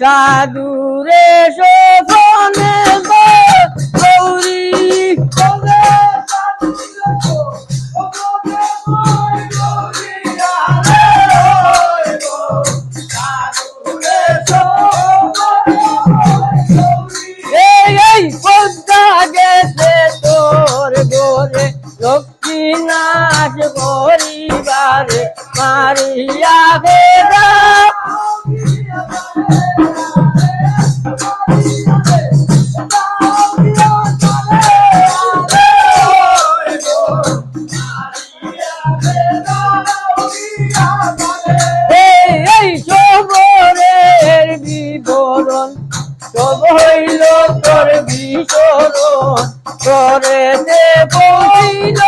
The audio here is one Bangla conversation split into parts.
সাধুরে শোভনে গৌরী নাচ মারিয়া বেদা। সব হইল তোর বিচরণ করে দে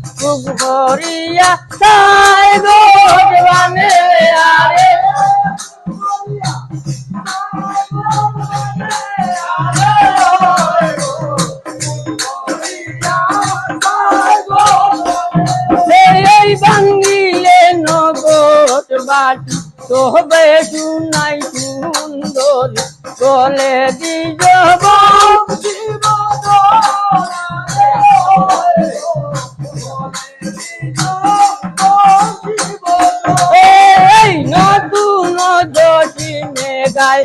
খুব ভরিয়া তাই গোর বানে আরে। বাঙ্গিলে নগর বাটি তবে শুনাই সুন্দর বলে দিজ এই নতুন দশিনে গায়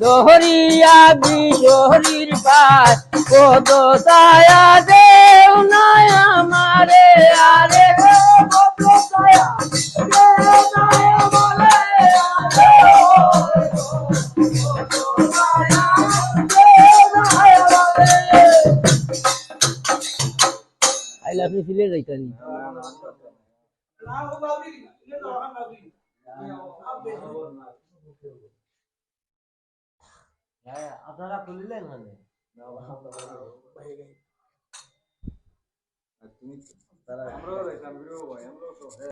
দহরিয়া বিশহরির পায় কত ছায়া দেও নাই আমারে, আরে আইলা আপনি ফিলে যাইতানি আপনারা খুলিলেন মানে তুমি